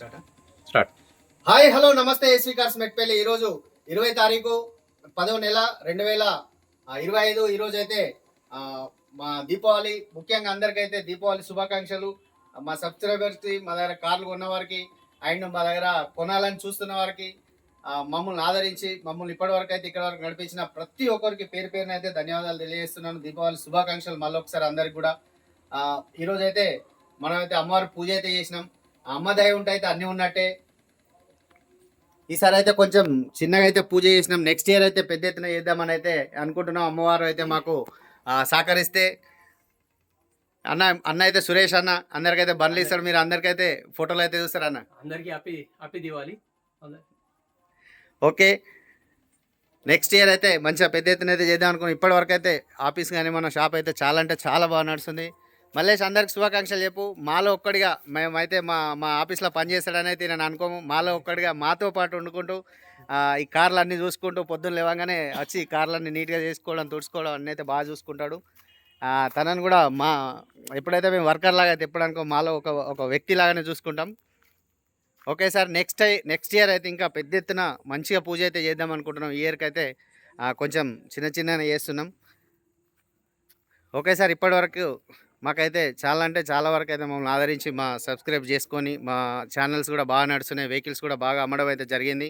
Start hi hello నమస్తే SV cars Metpally ఈరోజు ఇరవై తారీఖు పదవ నెల రెండు వేల ఇరవై ఐదు ఈరోజు అయితే ఆ, మా దీపావళి ముఖ్యంగా అందరికైతే దీపావళి శుభాకాంక్షలు. మా సబ్స్క్రైబర్స్కి మా దగ్గర కార్లు కొన్న వారికి అండ్ మా దగ్గర కొనాలని చూస్తున్న వారికి మమ్మల్ని ఆదరించి మమ్మల్ని ఇప్పటి వరకు అయితే ఇక్కడ వరకు నడిపించిన ప్రతి ఒక్కరికి పేరు పేరున అయితే ధన్యవాదాలు తెలియజేస్తున్నాను. దీపావళి శుభాకాంక్షలు మళ్ళీ ఒకసారి అందరికి కూడా. ఆ, ఈరోజు అయితే మనమైతే అమ్మవారి పూజ అయితే చేసినాం. అమ్మ దయ ఉంటే అయితే అన్నీ ఉన్నట్టే. ఈసారి అయితే కొంచెం చిన్నగా అయితే పూజ చేసినాం. నెక్స్ట్ ఇయర్ అయితే పెద్ద ఎత్తున చేద్దామని అయితే అనుకుంటున్నాం. అమ్మవారు అయితే మాకు సహకరిస్తే. అన్న అన్న అయితే సురేష్ అన్న అందరికైతే బండ్లు ఇస్తాడు. మీరు అందరికైతే ఫోటోలు అయితే చూస్తారు అన్న? అందరికీ happy happy Diwali okay. Next year అయితే మంచిగా పెద్ద ఎత్తున అయితే చేద్దాం అనుకున్నాం. ఇప్పటి వరకు అయితే ఆఫీస్ కానీ మన షాప్ అయితే చాలా అంటే చాలా బాగా నడుస్తుంది. మల్లేష్ అందరికి శుభాకాంక్షలు చెప్పు. మాలో ఒక్కడిగా మేమైతే మా మా ఆఫీస్లో పనిచేస్తాడని అయితే నేను అనుకోము. మాలో ఒక్కడిగా మాతో పాటు వండుకుంటూ ఈ కార్లు అన్నీ చూసుకుంటూ పొద్దున్న లేవగానే వచ్చి ఈ కార్లన్నీ నీట్గా చేసుకోవడం తుడుచుకోవడం అన్నీ అయితే బాగా చూసుకుంటాడు. తనని కూడా మా ఎప్పుడైతే మేము వర్కర్ లాగా అయితే ఎప్పుడు అనుకో మాలో ఒక ఒక వ్యక్తి లాగానే చూసుకుంటాం. Okay sir next next year అయితే ఇంకా పెద్ద ఎత్తున మంచిగా పూజ అయితే చేద్దాం అనుకుంటున్నాం. ఈ ఇయర్కి అయితే కొంచెం చిన్న చిన్నగా చేస్తున్నాం. ఓకే సార్ ఇప్పటివరకు మాకైతే చాలా అంటే చాలా వరకు అయితే మమ్మల్ని ఆదరించి మా సబ్స్క్రైబ్ చేసుకొని మా ఛానల్స్ కూడా బాగా నడుస్తున్నాయి వెహికల్స్ కూడా బాగా అమ్మడం అయితే జరిగింది.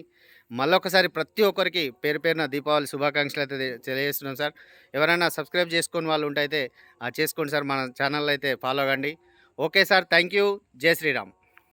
మళ్ళొకసారి ప్రతి ఒక్కరికి పేరు పేరున దీపావళి శుభాకాంక్షలు అయితే తెలియజేస్తున్నాం సార్. ఎవరైనా సబ్స్క్రైబ్ చేసుకుని వాళ్ళు ఉంటే అయితే చేసుకోండి సార్ మన ఛానల్ అయితే ఫాలో కండి ఓకే సార్ థ్యాంక్ యూ. జై శ్రీరామ్.